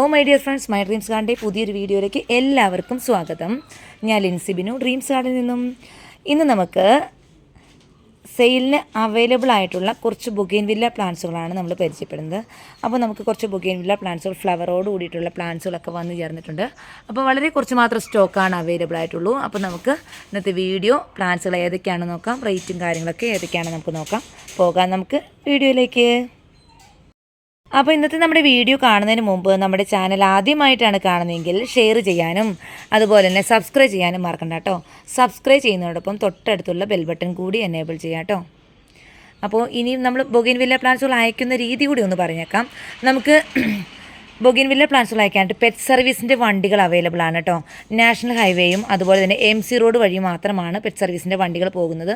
Oh my dear friends my dreams ഗാർഡിന്റെ പുതിയൊരു വീഡിയോയിലേക്ക് എല്ലാവർക്കും സ്വാഗതം. ഞാൻ ലിൻസി ബിനു ഡ്രീംസ് ഗാർഡിൽ നിന്നും. ഇന്ന് നമുക്ക് സെയിലിന് അവൈലബിൾ ആയിട്ടുള്ള കുറച്ച് ബുഗെയിൻ വില്ല പ്ലാന്റ്സുകളാണ് നമ്മൾ പരിചയപ്പെടുന്നത്. അപ്പോൾ നമുക്ക് കുറച്ച് ബുഗെയിൻ വില്ല പ്ലാന്റ്സുകൾ ഫ്ലവറോട് കൂടിയിട്ടുള്ള പ്ലാന്റ്സുകളൊക്കെ വന്ന് ചേർന്നിട്ടുണ്ട്. അപ്പോൾ വളരെ കുറച്ച് മാത്രം സ്റ്റോക്കാണ് അവൈലബിൾ ആയിട്ടുള്ളൂ. അപ്പോൾ നമുക്ക് ഇന്നത്തെ വീഡിയോ പ്ലാന്റ്സുകൾ ഏതൊക്കെയാണെന്ന് നോക്കാം. റേറ്റും കാര്യങ്ങളൊക്കെ ഏതൊക്കെയാണെന്ന് നമുക്ക് നോക്കാം. പോകാം നമുക്ക് വീഡിയോയിലേക്ക്. അപ്പോൾ ഇന്നത്തെ നമ്മുടെ വീഡിയോ കാണുന്നതിന് മുമ്പ് നമ്മുടെ ചാനൽ ആദ്യമായിട്ടാണ് കാണുന്നതെങ്കിൽ ഷെയർ ചെയ്യാനും അതുപോലെ തന്നെ സബ്സ്ക്രൈബ് ചെയ്യാനും മറക്കണ്ട കേട്ടോ. സബ്സ്ക്രൈബ് ചെയ്യുന്നതോടൊപ്പം തൊട്ടടുത്തുള്ള ബെൽ ബട്ടൺ കൂടി എനേബിൾ ചെയ്യാം കേട്ടോ. അപ്പോൾ ഇനിയും നമ്മൾ ബൊഗിൻ വില്ല പ്ലാന്റ്സുകൾ അയക്കുന്ന രീതി കൂടി ഒന്ന് പറഞ്ഞേക്കാം. നമുക്ക് ബൊഗിൻ വില്ല പ്ലാന്റ്സുകൾ അയക്കാനായിട്ട് പെറ്റ് സർവീസിന്റെ വണ്ടികൾ അവൈലബിൾ ആണ് കേട്ടോ നാഷണൽ ഹൈവേയും അതുപോലെ തന്നെ എം സി റോഡ് വഴി മാത്രമാണ് പെറ്റ് സർവീസിന്റെ വണ്ടികൾ പോകുന്നത്.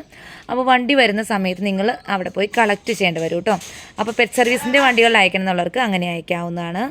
അപ്പോൾ വണ്ടി വരുന്ന സമയത്ത് നിങ്ങൾ അവിടെ പോയി കളക്ട് ചെയ്യേണ്ടി വരും കേട്ടോ അപ്പോൾ പെറ്റ് സർവീസിന്റെ വണ്ടികൾ അയക്കണം എന്നുള്ളവർക്ക് അങ്ങനെ അയക്കാവുന്നതാണ്.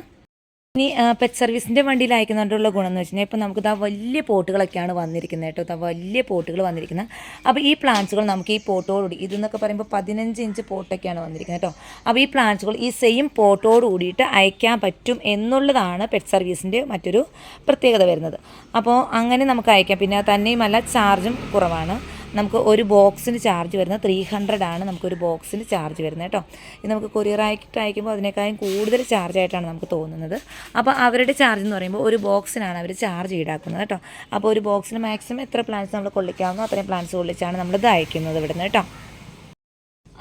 ഇനി പെറ്റ് സർവീസിന്റെ വണ്ടിയിൽ അയക്കുന്നതുകൊണ്ടുള്ള ഗുണം എന്ന് കഴിഞ്ഞാൽ ഇപ്പോൾ നമുക്ക് ഇതാ വലിയ പോട്ടുകളൊക്കെയാണ് വന്നിരിക്കുന്നത് കേട്ടോ. ഇതാ വലിയ പോട്ടുകൾ വന്നിരിക്കുന്നത്. അപ്പോൾ ഈ പ്ലാന്റ്സുകൾ നമുക്ക് ഈ പോട്ടോടുകൂടി ഇതെന്നൊക്കെ പറയുമ്പോൾ പതിനഞ്ച് ഇഞ്ച് പോട്ടൊക്കെയാണ് വന്നിരിക്കുന്നത് കേട്ടോ. അപ്പോൾ ഈ പ്ലാന്റ്സുകൾ ഈ സെയിം പോട്ടോട് കൂടിയിട്ട് അയക്കാൻ പറ്റും എന്നുള്ളതാണ് പെറ്റ് സർവീസിന്റെ മറ്റൊരു പ്രത്യേകത വരുന്നത്. അപ്പോൾ അങ്ങനെ നമുക്ക് അയക്കാം. പിന്നെ തന്നെയുമല്ല ചാർജും കുറവാണ്. നമുക്ക് ഒരു ബോക്സിന് ചാർജ് വരുന്നത് ത്രീ ഹൺഡ്രഡ് ആണ് നമുക്കൊരു ബോക്സിന് ചാർജ് വരുന്നത് കേട്ടോ. ഇത് നമുക്ക് കൊറിയർ ആയിട്ട് അയക്കുമ്പോൾ അതിനേക്കാളും കൂടുതൽ ചാർജ് ആയിട്ടാണ് നമുക്ക് തോന്നുന്നത്. അപ്പോൾ അവരുടെ ചാർജ് എന്ന് പറയുമ്പോൾ ഒരു ബോക്സിനാണ് അവർ ചാർജ് ഈടാക്കുന്നത് കേട്ടോ. അപ്പോൾ ഒരു ബോക്സിന് മാക്സിമം എത്ര പ്ലാൻസ് നമ്മൾ കൊള്ളിക്കാവുന്നോ അത്രയും പ്ലാൻസ് കൊള്ളിച്ചാണ് നമ്മളിത് അയക്കുന്നത് ഇവിടുന്ന് കേട്ടോ.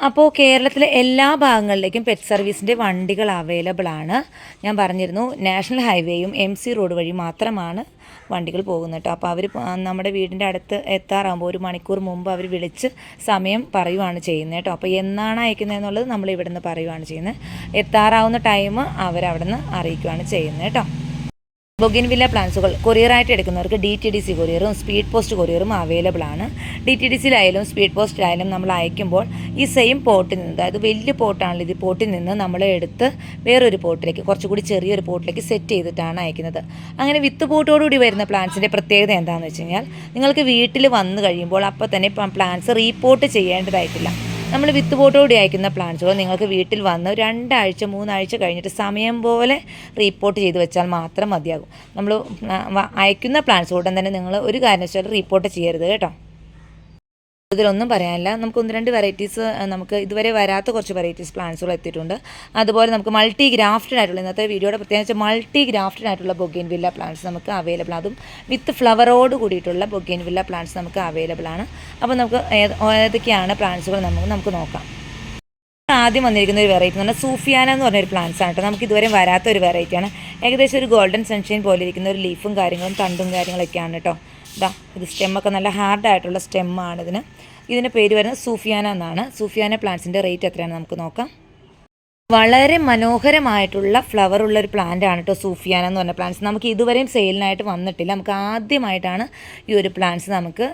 അപ്പോൾ കേരളത്തിലെ എല്ലാ ഭാഗങ്ങളിലേക്കും പെറ്റ് സർവീസിന്റെ വണ്ടികൾ അവൈലബിൾ ആണ്. ഞാൻ പറഞ്ഞിരുന്നു നാഷണൽ ഹൈവേയും എം സി റോഡ് വഴി മാത്രമാണ് വണ്ടികൾ പോകുന്നത് കേട്ടോ അപ്പോൾ അവർ നമ്മുടെ വീടിന്റെ അടുത്ത് എത്താറാകുമ്പോൾ ഒരു മണിക്കൂർ മുമ്പ് അവർ വിളിച്ച് സമയം പറയുവാണ് ചെയ്യുന്നത് കേട്ടോ അപ്പോൾ എന്നാണ് അയക്കുന്നത് എന്നുള്ളത് നമ്മൾ ഇവിടെ നിന്ന് പറയുവാണ് ചെയ്യുന്നത്. എത്താറാവുന്ന ടൈം അവരവിടെ നിന്ന് അറിയിക്കുകയാണ് ചെയ്യുന്നത് കേട്ടോ ബൊഗിൻവില്ല പ്ലാൻസുകൾ കൊറിയറായിട്ട് എടുക്കുന്നവർക്ക് ഡി ടി ഡി സി കൊറിയറും സ്പീഡ് പോസ്റ്റ് കൊറിയറും അവൈലബിൾ ആണ്. ഡി ടി ഡി സിയിലായാലും സ്പീഡ് പോസ്റ്റിലായാലും നമ്മൾ അയക്കുമ്പോൾ ഈ സെയിം പോട്ടിൽ നിന്ന് അതായത് വലിയ പോട്ടാണല്ലോ ഇത് പോട്ടിൽ നിന്ന് നമ്മൾ എടുത്ത് വേറൊരു പോട്ടിലേക്ക് കുറച്ചുകൂടി ചെറിയൊരു പോട്ടിലേക്ക് സെറ്റ് ചെയ്തിട്ടാണ് അയക്കുന്നത്. അങ്ങനെ വിത്ത് പോട്ടോടുകൂടി വരുന്ന പ്ലാന്റ്സിന്റെ പ്രത്യേകത എന്താണെന്ന് വെച്ച് കഴിഞ്ഞാൽ നിങ്ങൾക്ക് വീട്ടിൽ വന്നു കഴിയുമ്പോൾ അപ്പോൾ തന്നെ പ്ലാന്റ്സ് റീപോർട്ട് ചെയ്യേണ്ടതായിട്ടില്ല. നമ്മൾ വിത്ത് ബോട്ടോടി അയക്കുന്ന പ്ലാന്റ്സുകൾ നിങ്ങൾക്ക് വീട്ടിൽ വന്ന് രണ്ടാഴ്ച മൂന്നാഴ്ച കഴിഞ്ഞിട്ട് സമയം പോലെ റീപ്പോർട്ട് ചെയ്ത് വെച്ചാൽ മാത്രം മതിയാകും. നമ്മൾ അയക്കുന്ന പ്ലാന്റ്സ് ഉടൻ തന്നെ നിങ്ങൾ ഒരു കാരണവശാലും റീപ്പോർട്ട് ചെയ്യരുത് കേട്ടോ. ഇതിലൊന്നും പറയാനില്ല. നമുക്ക് ഒന്ന് രണ്ട് വെറൈറ്റീസ് നമുക്ക് ഇതുവരെ വരാത്ത കുറച്ച് വെറൈറ്റീസ് പ്ലാന്റ്സുകൾ എത്തിയിട്ടുണ്ട്. അതുപോലെ നമുക്ക് മൾട്ടി ഗ്രാഫ്റ്റഡ് ആയിട്ടുള്ള ഇന്നത്തെ വീഡിയോയുടെ പ്രത്യേകിച്ച് മൾട്ടി ഗ്രാഫ്റ്റഡ് ആയിട്ടുള്ള ബൊഗൈൻ വില്ല പ്ലാന്റ്സ് നമുക്ക് അവൈലബിൾ അതും വിത്ത് ഫ്ലവറോട് കൂടിയിട്ടുള്ള ബൊഗൈൻ വില്ല പ്ലാന്റ്സ് നമുക്ക് അവൈലബിൾ ആണ്. അപ്പോൾ നമുക്ക് ഏതൊക്കെയാണ് പ്ലാന്റ്സുകൾ നമുക്ക് നമുക്ക് നോക്കാം. ആദ്യം വന്നിരിക്കുന്ന ഒരു വെറൈറ്റി എന്ന് പറഞ്ഞാൽ സൂഫിയാന എന്ന് പറഞ്ഞൊരു പ്ലാന്റ്സ് ആണ് കേട്ടോ. നമുക്ക് ഇതുവരെ വരാത്ത ഒരു വെറൈറ്റിയാണ് ഏകദേശം ഒരു ഗോൾഡൻ സൺഷൈൻ പോലെ ഇരിക്കുന്ന ഒരു ലീഫും കാര്യങ്ങളും തണ്ടും കാര്യങ്ങളൊക്കെയാണ് കേട്ടോ. ഇതാ ഇത് സ്റ്റെമ്മൊക്കെ നല്ല ഹാർഡായിട്ടുള്ള സ്റ്റെമ്മാണ് ഇതിന്. ഇതിന്റെ പേര് വരുന്നത് സൂഫിയാന എന്നാണ്. സൂഫിയാന പ്ലാന്റ്സിന്റെ റേറ്റ് എത്രയാണെന്ന് നമുക്ക് നോക്കാം. വളരെ മനോഹരമായിട്ടുള്ള ഫ്ലവർ ഉള്ള ഒരു പ്ലാന്റ് ആണ് കേട്ടോ സൂഫിയാന എന്ന് പറഞ്ഞ പ്ലാന്റ്സ് നമുക്ക് ഇതുവരെയും സെയിലിനായിട്ട് വന്നിട്ടില്ല. നമുക്ക് ആദ്യമായിട്ടാണ് ഈ ഒരു പ്ലാന്റ്സ് നമുക്ക്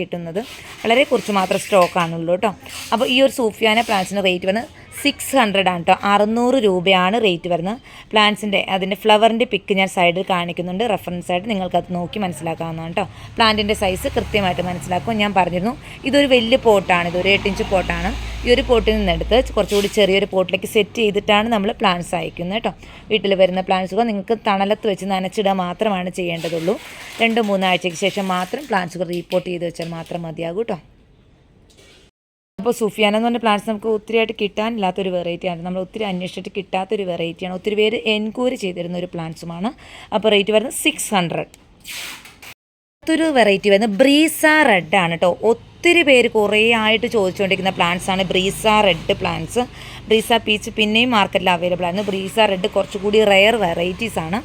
കിട്ടുന്നത്. വളരെ കുറച്ച് മാത്രം സ്റ്റോക്കാണുള്ളൂ കേട്ടോ അപ്പോൾ ഈ ഒരു സൂഫിയാന പ്ലാന്റ്സിന്റെ റേറ്റ് വന്ന് സിക്സ് ഹൺഡ്രഡ് ആണ് കേട്ടോ അറുന്നൂറ് രൂപയാണ് റേറ്റ് വരുന്നത്. പ്ലാന്റ്സിന്റെ അതിന്റെ ഫ്ലവറിന്റെ പിക്ക് ഞാൻ സൈഡിൽ കാണിക്കുന്നുണ്ട്. റെഫറൻസ് ആയിട്ട് നിങ്ങൾക്കത് നോക്കി മനസ്സിലാക്കാവുന്നതാണ് കേട്ടോ പ്ലാന്റിന്റെ സൈസ് കൃത്യമായിട്ട് മനസ്സിലാക്കും ഞാൻ പറഞ്ഞിരുന്നു. ഇതൊരു വലിയ പോട്ടാണ് ഇതൊരു എട്ട് ഇഞ്ച് പോട്ടാണ് ഈ ഒരു പോട്ടിൽ നിന്നെടുത്ത് കുറച്ചുകൂടി ചെറിയൊരു പോട്ടിലേക്ക് സെറ്റ് ചെയ്തിട്ടാണ് നമ്മൾ പ്ലാന്റ്സ് അയക്കുന്നത് കേട്ടോ വീട്ടിൽ വരുന്ന പ്ലാന്റ്സുകൾ നിങ്ങൾക്ക് തണലത്ത് വെച്ച് നനച്ചിടുക മാത്രമാണ് ചെയ്യേണ്ടതുള്ളൂ. രണ്ട് മൂന്നാഴ്ചയ്ക്ക് ശേഷം മാത്രം പ്ലാന്റ്സുകൾ റീപ്പോർട്ട് ചെയ്ത് വെച്ചാൽ മാത്രം മതിയാകും കേട്ടോ അപ്പോൾ സുഫിയാന എന്ന് പറഞ്ഞ പ്ലാന്റ്സ് നമുക്ക് ഒത്തിരിയായിട്ട് കിട്ടാനില്ലാത്തൊരു വെറൈറ്റിയാണ് നമ്മൾ ഒത്തിരി അന്വേഷിച്ചിട്ട് കിട്ടാത്തൊരു വെറൈറ്റിയാണ് ഒത്തിരി പേര് എൻക്വയറി ചെയ്തിരുന്ന ഒരു പ്ലാന്റ്സുമാണ് അപ്പോൾ റേറ്റ് വരുന്നത് സിക്സ് ഹൺഡ്രഡ് അടുത്തൊരു വെറൈറ്റി വരുന്നത് ബ്രീസ റെഡ് ആണ് കേട്ടോ ഒത്തിരി പേര് കുറേ ആയിട്ട് ചോദിച്ചുകൊണ്ടിരിക്കുന്ന പ്ലാന്റ്സ് ആണ്. ബ്രീസ റെഡ് പ്ലാന്റ്സ് ബ്രീസ പീച്ച് പിന്നെയും മാർക്കറ്റിൽ അവൈലബിൾ ആണ് ബ്രീസ റെഡ് കുറച്ചുകൂടി റെയർ വെറൈറ്റീസ് ആണ്.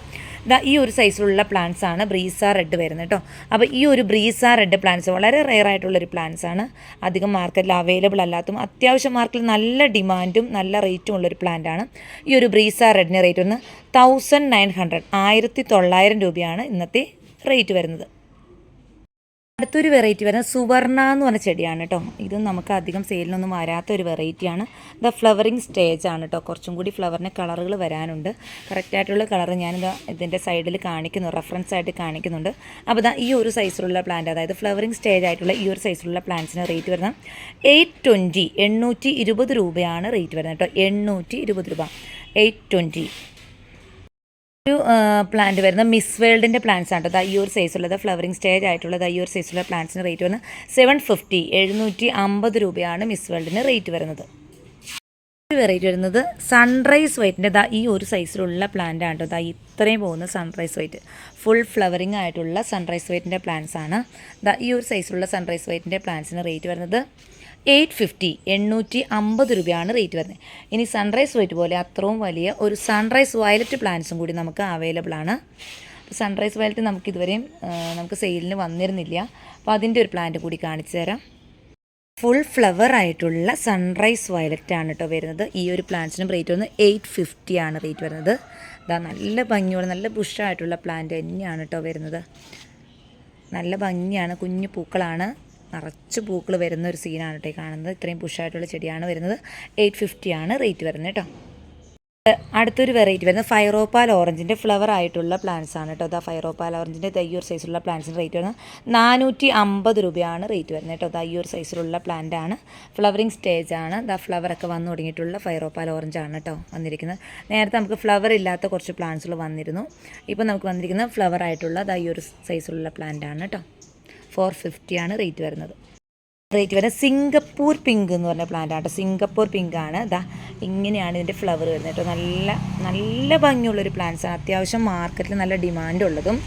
ഇതാ ഈ ഒരു സൈസിലുള്ള പ്ലാന്റ്സ് ആണ് ബ്രീസ റെഡ് വരുന്നത് കേട്ടോ അപ്പോൾ ഈ ഒരു ബ്രീസ റെഡ് പ്ലാന്റ്സ് വളരെ റെയർ ആയിട്ടുള്ളൊരു പ്ലാന്റ്സ് ആണ്. അധികം മാർക്കറ്റിൽ അവൈലബിൾ അല്ലാത്തതും അത്യാവശ്യം മാർക്കറ്റിൽ നല്ല ഡിമാൻഡും നല്ല റേറ്റും ഉള്ളൊരു പ്ലാന്റ് ആണ്. ഈ ഒരു ബ്രീസ റെഡിന് റേറ്റ് ഒന്ന് തൗസൻഡ് നയൻ ഹൺഡ്രഡ് ആയിരത്തി തൊള്ളായിരം രൂപയാണ് ഇന്നത്തെ റേറ്റ് വരുന്നത്. അടുത്തൊരു വെറൈറ്റി വരുന്നത് സുവർണ എന്ന് പറഞ്ഞ ചെടിയാണ് കേട്ടോ ഇത് നമുക്ക് അധികം സെയിലിനൊന്നും വരാത്ത ഒരു വെറൈറ്റിയാണ് ദ ഫ്ലവറിങ് സ്റ്റേജ് ആണ് കേട്ടോ കുറച്ചും കൂടി ഫ്ലവറിന് കളറുകൾ വരാനുണ്ട്. കറക്റ്റായിട്ടുള്ള കളർ ഞാൻ ഇതിന്റെ സൈഡിൽ കാണിക്കുന്നു റെഫറൻസ് ആയിട്ട് കാണിക്കുന്നുണ്ട്. അപ്പോൾ ഈ ഒരു സൈസിലുള്ള പ്ലാന്റ് അതായത് ഫ്ലവറിങ് സ്റ്റേജ് ആയിട്ടുള്ള ഈ ഒരു സൈസിലുള്ള പ്ലാന്റ്സിന് റേറ്റ് വരുന്നത് എയ്റ്റ് ട്വന്റി എണ്ണൂറ്റി ഇരുപത് രൂപയാണ് റേറ്റ് വരുന്നത് കേട്ടോ എണ്ണൂറ്റി ഇരുപത് രൂപ. എയ്റ്റ് ട്വന്റി ഒരു പ്ലാന്റ് വരുന്ന മിസ് വേൾഡിന്റെ പ്ലാന്റ്സ് ആണ് കേട്ടോ. ഈ ഒരു സൈസുള്ളത് ഫ്ലവറിംഗ് സ്റ്റേജ് ആയിട്ടുള്ളത് ഈ ഒരു സൈസുള്ള പ്ലാന്റ്സിന് റേറ്റ് വരുന്നത് സെവൻ ഫിഫ്റ്റി എഴുന്നൂറ്റി അമ്പത് രൂപയാണ് മിസ് വേൾഡിന് റേറ്റ് വരുന്നത്. വെറൈറ്റി വരുന്നത് സൺറൈസ് വൈറ്റിന്റെ ദാ ഈ ഒരു സൈസിലുള്ള പ്ലാന്റ് ആണ് കേട്ടോ. ദാ ഇത്രയും പോകുന്ന സൺറൈസ് വൈറ്റ് ഫുൾ ഫ്ലവറിംഗ് ആയിട്ടുള്ള സൺറൈസ് വൈറ്റിന്റെ പ്ലാന്റ്സ് ആണ്. ദാ ഈ ഒരു സൈസിലുള്ള സൺറൈസ് വൈറ്റിന്റെ പ്ലാന്റ്സിന് റേറ്റ് വരുന്നത് എയ്റ്റ് ഫിഫ്റ്റി എണ്ണൂറ്റി അമ്പത് രൂപയാണ് റേറ്റ് വരുന്നത്. ഇനി സൺറൈസ് വൈറ്റ് പോലെ അത്രയും വലിയ ഒരു സൺറൈസ് വയലറ്റ് പ്ലാന്റ്സും കൂടി നമുക്ക് അവൈലബിൾ ആണ്. സൺറൈസ് വയലറ്റ് നമുക്ക് ഇതുവരെയും നമുക്ക് സെയിലിന് വന്നിരുന്നില്ല. അപ്പോൾ അതിന്റെ ഒരു പ്ലാന്റ് കൂടി കാണിച്ചു തരാം. ഫുൾ ഫ്ലവർ ആയിട്ടുള്ള സൺറൈസ് വയലറ്റ് ആണ് കേട്ടോ വരുന്നത്. ഈ ഒരു പ്ലാന്റ്സിനും റേറ്റ് വരുന്നത് എയ്റ്റ് ഫിഫ്റ്റി ആണ് റേറ്റ് വരുന്നത്. ഇതാ നല്ല ഭംഗിയുള്ള നല്ല ബുഷായിട്ടുള്ള പ്ലാന്റ് തന്നെയാണ് കേട്ടോ വരുന്നത്. നല്ല ഭംഗിയാണ് കുഞ്ഞു പൂക്കളാണ്. നിറച്ച് പൂക്കൾ വരുന്ന ഒരു സീനാണ് കേട്ടോ കാണുന്നത്. ഇത്രയും പുഷായിട്ടുള്ള ചെടിയാണ് വരുന്നത്. എയ്റ്റ് ഫിഫ്റ്റി ആണ് റേറ്റ് വരുന്നത് കേട്ടോ അടുത്തൊരു വെറൈറ്റി വരുന്നത് ഫൈറോപ്പാൽ ഓറഞ്ചിന്റെ ഫ്ലവർ ആയിട്ടുള്ള പ്ലാന്റ്സ് ആണ് കേട്ടോ അതാ ഫൈറോപ്പാൽ ഓറഞ്ചിന്റെ തയ്യൂർ സൈസിലുള്ള പ്ലാന്റ്സിന് റേറ്റ് വരുന്നത് നാനൂറ്റി അമ്പത് രൂപയാണ് റേറ്റ് വരുന്നത് കേട്ടോ തയ്യൂർ സൈസിലുള്ള പ്ലാന്റ് ആണ്. ഫ്ലവറിങ് സ്റ്റേജ് ആണ്. ദാ ഫ്ലവറൊക്കെ വന്നു തുടങ്ങിയിട്ടുള്ള ഫൈറോപ്പാൽ ഓറഞ്ച് ആണ് കേട്ടോ വന്നിരിക്കുന്നത്. നേരത്തെ നമുക്ക് ഫ്ലവർ ഇല്ലാത്ത കുറച്ച് പ്ലാന്റ്സുകൾ വന്നിരുന്നു. ഇപ്പോൾ നമുക്ക് വന്നിരിക്കുന്നത് ഫ്ലവർ ആയിട്ടുള്ള ഈ ഒരു സൈസിലുള്ള പ്ലാന്റ് ആണ് കേട്ടോ ഫോർ ഫിഫ്റ്റിയാണ് റേറ്റ് വരുന്നത്. റേറ്റ് വരുന്നത് സിംഗപ്പൂർ പിങ്ക് എന്ന് പറഞ്ഞ പ്ലാന്റ് ആണ് സിംഗപ്പൂർ പിങ്ക് ആണ്. ഇതാ ഇങ്ങനെയാണ് ഇതിന്റെ ഫ്ലവർ വരുന്നത് കേട്ടോ. നല്ല നല്ല ഭംഗിയുള്ളൊരു പ്ലാന്റ്സ് ആണ്. അത്യാവശ്യം മാർക്കറ്റിൽ നല്ല ഡിമാൻഡ് ഉള്ളതും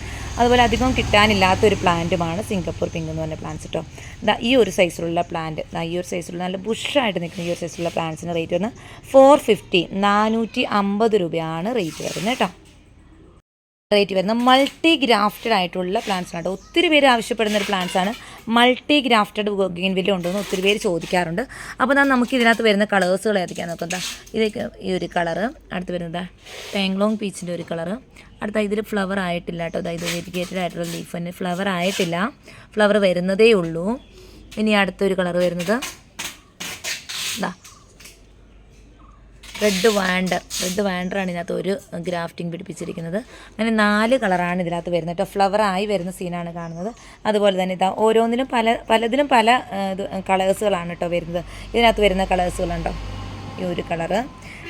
അതുപോലെ അധികം കിട്ടാനില്ലാത്തൊരു പ്ലാന്റുമാണ് സിംഗപ്പൂർ പിങ്ക് എന്ന് പറഞ്ഞ പ്ലാന്റ്സ് കേട്ടോ ഇതാ ഈ ഒരു സൈസിലുള്ള പ്ലാന്റ് ഈ ഒരു സൈസിലുള്ള നല്ല ബുഷായിട്ട് നിൽക്കുന്ന ഈ ഒരു സൈസിലുള്ള പ്ലാന്റ്സിന് റേറ്റ് വരുന്നത് ഫോർ ഫിഫ്റ്റി നാനൂറ്റി അമ്പത് രൂപയാണ് റേറ്റ് വരുന്നത് കേട്ടോ. റേറ്റ് വരുന്ന മൾട്ടി ഗ്രാഫ്റ്റഡ് ആയിട്ടുള്ള പ്ലാന്റ്സ് ആണ് കേട്ടോ. ഒത്തിരി പേര് ആവശ്യപ്പെടുന്ന ഒരു പ്ലാന്റ്സ് ആണ്. മൾട്ടി ഗ്രാഫ്റ്റഡ് ഗെയിൻ വില്ല ഉണ്ടെന്ന് ഒത്തിരി പേര് ചോദിക്കാറുണ്ട്. അപ്പോൾ ഞാൻ നമുക്ക് ഇതിനകത്ത് വരുന്ന കളേഴ്സുകൾ ഏതൊക്കെയാണ് നോക്കാം ഇതൊക്കെ ഈ ഒരു കളറ് അടുത്ത് വരുന്നത് ടാങ്ലോങ് പീച്ചിന്റെ ഒരു കളറ് അടുത്ത ഇതിൽ ഫ്ലവർ ആയിട്ടില്ല കേട്ടോ. അതായത് വെരിഗേറ്റഡ് ആയിട്ടുള്ള ലീഫ് തന്നെ. ഫ്ലവർ ആയിട്ടില്ല. ഫ്ലവർ വരുന്നതേ ഉള്ളൂ. ഇനി അടുത്തൊരു കളർ വരുന്നത് ഇതാ റെഡ് വാണ്ടർ റെഡ് വാണ്ടറാണ് ഇതിനകത്ത് ഒരു ഗ്രാഫ്റ്റിംഗ് പിടിപ്പിച്ചിരിക്കുന്നത്. അങ്ങനെ നാല് കളറാണ് ഇതിനകത്ത് വരുന്നത് കേട്ടോ. ഫ്ലവർ ആയി വരുന്ന സീനാണ് കാണുന്നത്. അതുപോലെ തന്നെ ഇതാ ഓരോന്നിനും പല പലതിലും പല ഇത് കളേഴ്സുകളാണ് കേട്ടോ വരുന്നത്. ഇതിനകത്ത് വരുന്ന കളേഴ്സുകളുണ്ടോ ഈ ഒരു കളറ്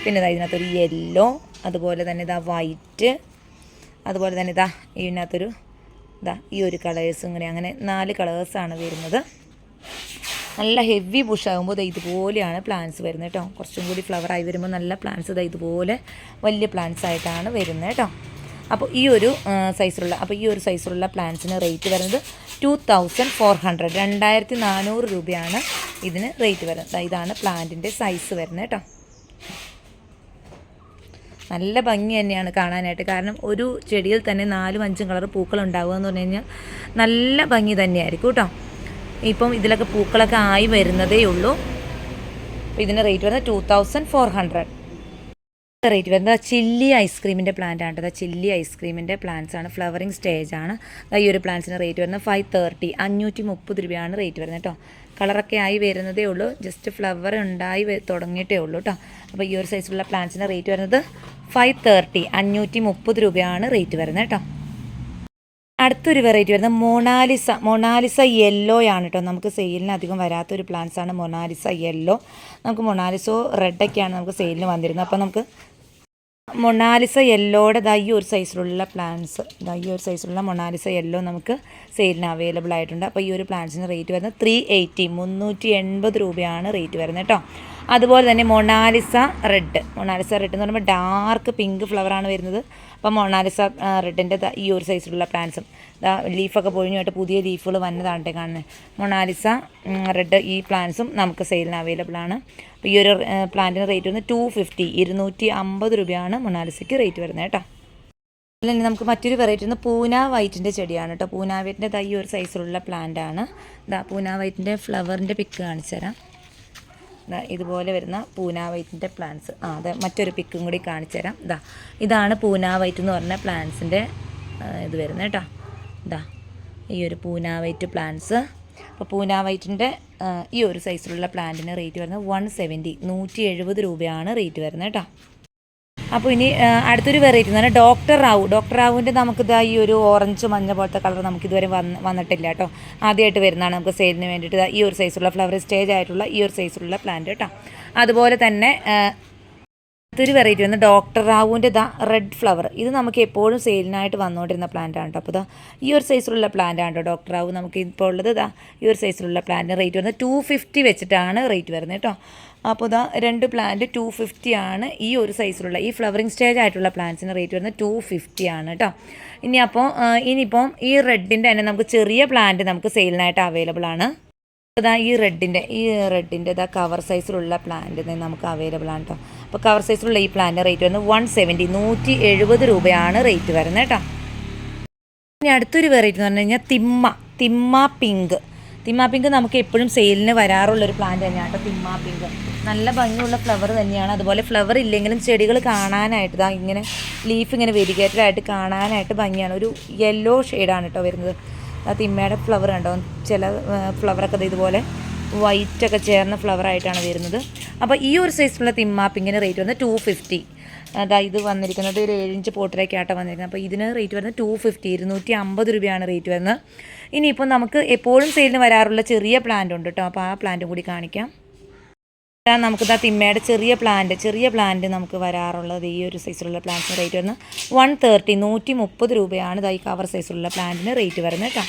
പിന്നെ ഇതാ ഇതിനകത്തൊരു യെല്ലോ അതുപോലെ തന്നെ ഇതാ വൈറ്റ് അതുപോലെ തന്നെ ഇതാ ഇതിനകത്തൊരു ഇതാ ഈ ഒരു കളേഴ്സ് ഇങ്ങനെ അങ്ങനെ നാല് കളേഴ്സാണ് വരുന്നത്. നല്ല ഹെവി ബുഷാകുമ്പോൾ ഇത് ഇതുപോലെയാണ് പ്ലാന്റ്സ് വരുന്നത് കേട്ടോ കുറച്ചും കൂടി ഫ്ലവറായി വരുമ്പോൾ നല്ല പ്ലാന്റ്സ് ദേ ഇതുപോലെ വലിയ പ്ലാന്റ്സ് ആയിട്ടാണ് വരുന്നത് കേട്ടോ അപ്പോൾ ഈ ഒരു സൈസിലുള്ള അപ്പോൾ ഈ ഒരു സൈസിലുള്ള പ്ലാന്റ്സിന് റേറ്റ് വരുന്നത് ടു തൗസൻഡ് ഫോർ ഹൺഡ്രഡ് രണ്ടായിരത്തി നാനൂറ് രൂപയാണ് ഇതിന് റേറ്റ് വരുന്നത്. ഇതാണ് പ്ലാന്റിന്റെ സൈസ് വരുന്നത് കേട്ടോ നല്ല ഭംഗി തന്നെയാണ് കാണാനായിട്ട്. കാരണം ഒരു ചെടിയിൽ തന്നെ നാലും അഞ്ചും കളർ പൂക്കൾ ഉണ്ടാവുക എന്ന് പറഞ്ഞു കഴിഞ്ഞാൽ നല്ല ഭംഗി തന്നെയായിരിക്കും കേട്ടോ ഇപ്പം ഇതിലൊക്കെ പൂക്കളൊക്കെ ആയി വരുന്നതേ ഉള്ളൂ. ഇതിന്റെ റേറ്റ് വരുന്നത് two thousand four hundred rate വരുന്നത് ചില്ലി ഐസ്ക്രീമിന്റെ പ്ലാന്റ് ആണ് കേട്ടോ. ചില്ലി ഐസ്ക്രീമിന്റെ പ്ലാന്റ്സ് ആണ്. ഫ്ലവറിങ് സ്റ്റേജ് ആണ്. ഈ ഒരു പ്ലാന്റ്സിന് റേറ്റ് വരുന്നത് ഫൈവ് തേർട്ടി അഞ്ഞൂറ്റി മുപ്പത് രൂപയാണ് റേറ്റ് വരുന്നത് കേട്ടോ. കളറൊക്കെ ആയി വരുന്നതേ ഉള്ളൂ. ജസ്റ്റ് ഫ്ലവർ ഉണ്ടായി തുടങ്ങിയിട്ടേ ഉള്ളൂ കേട്ടോ. അപ്പോൾ ഈ ഒരു സൈസിലുള്ള പ്ലാന്റ്സിന് റേറ്റ് വരുന്നത് ഫൈവ് തേർട്ടി അഞ്ഞൂറ്റി മുപ്പത് രൂപയാണ് റേറ്റ് വരുന്നത് കേട്ടോ. അടുത്തൊരു വെറൈറ്റി വരുന്നത് മൊണാലിസ മൊണാലിസ യെല്ലോ ആണ് കേട്ടോ നമുക്ക് സെയിലിന് അധികം വരാത്തൊരു പ്ലാന്റ്സ് ആണ് മൊണാലിസ യെല്ലോ നമുക്ക് മൊണാലിസോ റെഡൊക്കെയാണ് നമുക്ക് സെയിലിന് വന്നിരുന്നത്. അപ്പോൾ നമുക്ക് മൊണാലിസ യെല്ലോയുടെ ദൈ ഒരു സൈസിലുള്ള പ്ലാന്റ്സ് ദൈ ഒരു സൈസിലുള്ള മൊണാലിസ യെല്ലോ നമുക്ക് സെയിലിന് അവൈലബിൾ ആയിട്ടുണ്ട്. അപ്പോൾ ഈ ഒരു പ്ലാന്റ്സിന് റേറ്റ് വരുന്നത് ത്രീ എയ്റ്റി മുന്നൂറ്റി എൺപത് രൂപയാണ് റേറ്റ് വരുന്നത് കേട്ടോ അതുപോലെ തന്നെ മൊണാലിസ റെഡ് മൊണാലിസ റെഡ് എന്ന് പറയുമ്പോൾ ഡാർക്ക് പിങ്ക് ഫ്ലവറാണ് വരുന്നത്. അപ്പോൾ മൊണാലിസ റെഡിന്റെ ഈ ഒരു സൈസിലുള്ള പ്ലാന്റ്സും ലീഫൊക്കെ പൊഴിഞ്ഞുമായിട്ട് പുതിയ ലീഫുകൾ വന്നതാണ് കാണുന്നത് മൊണാലിസ റെഡ് ഈ പ്ലാന്റ്സും നമുക്ക് സെയിലിന് അവൈലബിൾ ആണ്. അപ്പോൾ ഈ ഒരു പ്ലാന്റിന് റേറ്റ് വന്ന് ടു ഫിഫ്റ്റി ഇരുന്നൂറ്റി അമ്പത് രൂപയാണ് മൊണാലിസയ്ക്ക് റേറ്റ് വരുന്നത് കേട്ടോ. അതുപോലെ തന്നെ നമുക്ക് മറ്റൊരു വെറൈറ്റി ഒന്ന് പൂന വൈറ്റിന്റെ ചെടിയാണ് കേട്ടോ. പൂന വൈറ്റിന്റെ തൈ ഒരു സൈസിലുള്ള പ്ലാന്റ് ആണ്. പൂന വൈറ്റിന്റെ ഫ്ലവറിന്റെ പിക്ക് കാണിച്ചു തരാം ഇതുപോലെ വരുന്ന പൂനാ വൈറ്റിന്റെ പ്ലാന്റ്സ് ആ അതെ മറ്റൊരു പിക്കും കൂടി കാണിച്ചു തരാം. ഇതാ ഇതാണ് പൂനാ വൈറ്റ് എന്ന് പറഞ്ഞ പ്ലാന്റ്സിന്റെ ഇത് വരുന്നത് കേട്ടോ. ഇതാ ഈ ഒരു പൂനാ വൈറ്റ് പ്ലാന്റ്സ് അപ്പോൾ പൂനാ വൈറ്റിന്റെ ഈ ഒരു സൈസിലുള്ള പ്ലാന്റിന് റേറ്റ് വരുന്നത് വൺ സെവന്റി നൂറ്റി എഴുപത് രൂപയാണ് റേറ്റ് വരുന്നത് കേട്ടോ. അപ്പോൾ ഇനി അടുത്തൊരു വെറൈറ്റി എന്ന് പറഞ്ഞാൽ ഡോക്ടർ റാവു. ഡോക്ടർ റാവുവിന്റെ നമുക്കിതാ ഈ ഒരു ഓറഞ്ച് മഞ്ഞ പോലത്തെ കളർ നമുക്ക് ഇതുവരെ വന്ന് വന്നിട്ടില്ല കേട്ടോ. ആദ്യമായിട്ട് വരുന്നതാണ് നമുക്ക് സെയിലിന് വേണ്ടിയിട്ട്. ഈ ഒരു സൈസുള്ള ഫ്ലവർ സ്റ്റേജ് ആയിട്ടുള്ള ഈ ഒരു സൈസുള്ള പ്ലാന്റ് കേട്ടോ. അതുപോലെ തന്നെ അടുത്തൊരു വെറൈറ്റി വന്ന് ഡോക്ടർ റാവുവിന്റെ ദ റെഡ് ഫ്ലവർ ഇത് നമുക്ക് എപ്പോഴും സെയിലിനായിട്ട് വന്നുകൊണ്ടിരുന്ന പ്ലാന്റ് ആണ് കേട്ടോ. അപ്പോൾ ഇതാ ഈ ഒരു സൈസിലുള്ള പ്ലാന്റ് ആണ് കേട്ടോ ഡോക്ടർ റാവു. നമുക്ക് ഇപ്പോൾ ഉള്ളത് ഇതാ ഈ ഒരു സൈസിലുള്ള പ്ലാന്റിന് റേറ്റ് വരുന്നത് ടു ഫിഫ്റ്റി വെച്ചിട്ടാണ് റേറ്റ് വരുന്നത് കേട്ടോ. അപ്പോൾ ഇതാ രണ്ട് പ്ലാന്റ് ടു ഫിഫ്റ്റി ആണ് ഈ ഒരു സൈസിലുള്ള ഈ ഫ്ലവറിങ് സ്റ്റേജ് ആയിട്ടുള്ള പ്ലാന്റ്സിന് റേറ്റ് വരുന്നത് ടു ഫിഫ്റ്റി ആണ് കേട്ടോ ഇനി അപ്പോൾ ഇനിയിപ്പം ഈ റെഡിന്റെ തന്നെ നമുക്ക് ചെറിയ പ്ലാന്റ് നമുക്ക് സെയിലിനായിട്ട് അവൈലബിൾ ആണ്. ഇതാ ഈ റെഡിന്റെ ഈ റെഡിന്റെ ഇതാ കവർ സൈസിലുള്ള പ്ലാന്റ് നമുക്ക് അവൈലബിൾ ആണ് കേട്ടോ അപ്പോൾ കവർ സൈസിലുള്ള ഈ പ്ലാന്റ് റേറ്റ് വരുന്നത് വൺ സെവന്റി നൂറ്റി എഴുപത് രൂപയാണ് റേറ്റ് വരുന്നത് കേട്ടോ ഇനി അടുത്തൊരു വെറൈറ്റി എന്ന് പറഞ്ഞു കഴിഞ്ഞാൽ തിമ്മ തിമ്മ പിങ്ക് തിമ്മ പിങ്ക് നമുക്ക് എപ്പോഴും സെയിലിന് വരാറുള്ള ഒരു പ്ലാന്റ് തന്നെയാണ് കേട്ടോ തിമ്മാ പിങ്ക് നല്ല ഭംഗിയുള്ള ഫ്ലവർ തന്നെയാണ്. അതുപോലെ ഫ്ലവർ ഇല്ലെങ്കിലും ചെടികൾ കാണാനായിട്ട് ഇതാ ഇങ്ങനെ ലീഫ് ഇങ്ങനെ വെരിഗേറ്റഡ് ആയിട്ട് കാണാനായിട്ട് ഭംഗിയാണ്. ഒരു യെല്ലോ ഷെയ്ഡാണ് കേട്ടോ വരുന്നത്. ആ തിമ്മയുടെ ഫ്ലവർ കണ്ടോ? ചില ഫ്ലവറൊക്കെ ഇതുപോലെ വൈറ്റൊക്കെ ചേർന്ന ഫ്ലവർ ആയിട്ടാണ് വരുന്നത്. അപ്പോൾ ഈ ഒരു സൈസിലുള്ള തിമ്മ പിങ്ങിന് റേറ്റ് വന്നത് ടു ഫിഫ്റ്റി അതാ ഇത് വന്നിരിക്കുന്നത് ഒരു ഇഞ്ച് പോട്ടിലേക്കാട്ടോ വന്നിരിക്കുന്നത്. അപ്പോൾ ഇതിന് റേറ്റ് വരുന്നത് ടു ഫിഫ്റ്റി ഇരുന്നൂറ്റി അമ്പത് രൂപയാണ് റേറ്റ് വരുന്നത്. ഇനിയിപ്പോൾ നമുക്ക് എപ്പോഴും സെയിലിന് വരാറുള്ള ചെറിയ പ്ലാന്റ് ഉണ്ട് കേട്ടോ അപ്പോൾ ആ പ്ലാന്റും കൂടി കാണിക്കാം. നമുക്കിതാ തിമ്മയുടെ ചെറിയ പ്ലാന്റ് ചെറിയ പ്ലാന്റ് നമുക്ക് വരാറുള്ളത് ഈ ഒരു സൈസിലുള്ള പ്ലാന്റ്സിന് റേറ്റ് വരുന്നത് വൺ തേർട്ടി നൂറ്റി മുപ്പത് രൂപയാണ് ഇതാ ഈ കവർ സൈസിലുള്ള പ്ലാന്റിന് റേറ്റ് വരുന്നത് കേട്ടോ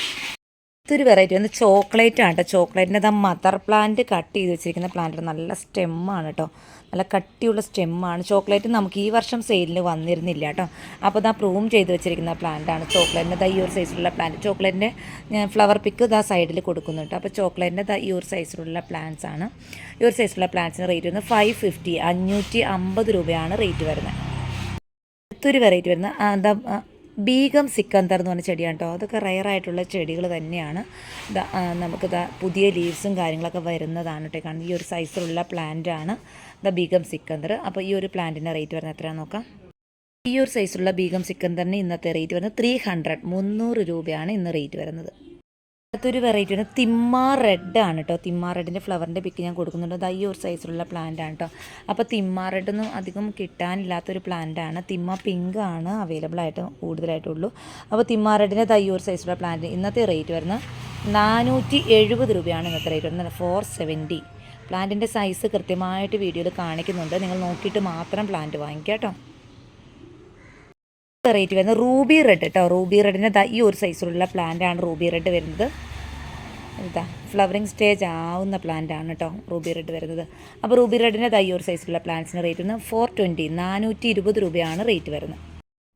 ഇതൊരു വെറൈറ്റി വന്ന് ചോക്ലേറ്റ് ആണ് കേട്ടോ ചോക്ലേറ്റിന്റെ ഇതാ മദർ പ്ലാന്റ് കട്ട് ചെയ്ത് വെച്ചിരിക്കുന്ന പ്ലാന്റ് നല്ല സ്റ്റെമ്മാണ് കേട്ടോ നല്ല കട്ടിയുള്ള സ്റ്റെമ്മാണ് ചോക്ലേറ്റ് നമുക്ക് ഈ വർഷം സെയിലിന് വന്നിരുന്നില്ല കേട്ടോ. അപ്പോൾ ഇതാ പ്രൂവ് ചെയ്ത് വെച്ചിരിക്കുന്ന പ്ലാന്റാണ് ചോക്ലേറ്റിന്റെ ദാ യൂർ സൈസിലുള്ള പ്ലാന്റ് ചോക്ലേറ്റിന്റെ ഫ്ലവർ പിക്ക് ഇതാ സൈഡിൽ കൊടുക്കുന്നുണ്ട് അപ്പോൾ ചോക്ലേറ്റിന്റെ ദാ യൂർ സൈസിലുള്ള പ്ലാന്റ്സ് ആണ്. യൂർ സൈസിലുള്ള പ്ലാന്റ്സിന് റേറ്റ് വരുന്നത് ഫൈവ് ഫിഫ്റ്റി അഞ്ഞൂറ്റി അമ്പത് രൂപയാണ് റേറ്റ് വരുന്നത്. അടുത്തൊരു വെറൈറ്റി വരുന്നത് എന്താ ബീഗം സിക്കന്തർ എന്ന് പറഞ്ഞ ചെടിയാണ് കേട്ടോ. അതൊക്കെ റയറായിട്ടുള്ള ചെടികൾ തന്നെയാണ്. നമുക്ക് പുതിയ ലീവ്സും കാര്യങ്ങളൊക്കെ വരുന്നതാണ് കേട്ടോ. കാരണം ഈ ഒരു സൈസിലുള്ള പ്ലാന്റ് ആണ് ദ ബീഗം സിക്കന്തർ അപ്പോൾ ഈ ഒരു പ്ലാന്റിന്റെ റേറ്റ് വരുന്നത് എത്രയാണെന്ന് നോക്കാം. ഈ ഒരു സൈസിലുള്ള ബീഗം സിക്കന്തറിന് ഇന്നത്തെ റേറ്റ് വരുന്നത് ത്രീ ഹൺഡ്രഡ് മുന്നൂറ് രൂപയാണ് ഇന്ന് റേറ്റ് വരുന്നത്. അടുത്തൊരു വെറൈറ്റി ആണ്. തിമ്മ റെഡ് ആണ് കേട്ടോ തിമ്മ റെഡിന്റെ ഫ്ലവറിന്റെ പിക്ക് ഞാൻ കൊടുക്കുന്നുണ്ട്. അത് ഈ ഒരു സൈസിലുള്ള പ്ലാന്റ് ആണ് കേട്ടോ അപ്പോൾ തിമ്മ റെഡ് ഒന്നും അധികം കിട്ടാനില്ലാത്തൊരു പ്ലാന്റ് ആണ്. തിമ്മ പിങ്ക് ആണ് അവൈലബിൾ ആയിട്ട് കൂടുതലായിട്ടുള്ളൂ. അപ്പോൾ തിമ്മ റെഡിന്റെ ഈ ഒരു സൈസിലുള്ള പ്ലാന്റ് ഇന്നത്തെ റേറ്റ് വരുന്നത് നാനൂറ്റി എഴുപത് രൂപയാണ് ഇന്നത്തെ റേറ്റ് വരുന്നത്. ഫോർ സെവന്റി പ്ലാന്റിന്റെ സൈസ് കൃത്യമായിട്ട് വീഡിയോയിൽ കാണിക്കുന്നുണ്ട്. നിങ്ങൾ നോക്കിയിട്ട് മാത്രം പ്ലാന്റ് വാങ്ങിക്കാം കേട്ടോ റേറ്റ് വരുന്നത്. റൂബി റെഡ് കേട്ടോ റൂബി റെഡിന് ദാ ഈ ഒരു സൈസിലുള്ള പ്ലാന്റ് ആണ് റൂബി റെഡ് വരുന്നത്. ഇതാ ഫ്ലവറിങ് സ്റ്റേജ് ആവുന്ന പ്ലാന്റ് ആണ് കേട്ടോ റൂബി റെഡ് വരുന്നത്. അപ്പോൾ റൂബി റെഡിന്റെ ദാ ഈ ഒരു സൈസിലുള്ള പ്ലാന്റ്സിന് റേറ്റ് വരുന്നത്. ഫോർ ട്വന്റി നാനൂറ്റി ഇരുപത് രൂപയാണ് റേറ്റ് വരുന്നത്.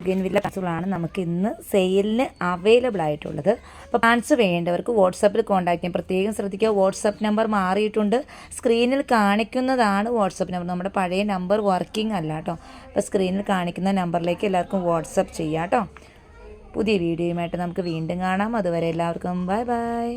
ഗെയിൻവില്ല പാൻസുകളാണ് നമുക്ക് ഇന്ന് സെയിലിന് അവൈലബിൾ ആയിട്ടുള്ളത്. അപ്പോൾ പാൻസ് വേണ്ടവർക്ക് വാട്സപ്പിൽ കോൺടാക്ട് ചെയ്യാം. പ്രത്യേകം ശ്രദ്ധിക്കുക വാട്സപ്പ് നമ്പർ മാറിയിട്ടുണ്ട്. സ്ക്രീനിൽ കാണിക്കുന്നതാണ് വാട്സപ്പ് നമ്പർ നമ്മുടെ പഴയ നമ്പർ വർക്കിംഗ് അല്ല കേട്ടോ അപ്പോൾ സ്ക്രീനിൽ കാണിക്കുന്ന നമ്പറിലേക്ക് എല്ലാവർക്കും വാട്സപ്പ് ചെയ്യാം കേട്ടോ പുതിയ വീഡിയോയുമായിട്ട് നമുക്ക് വീണ്ടും കാണാം. അതുവരെ എല്ലാവർക്കും ബൈ ബൈ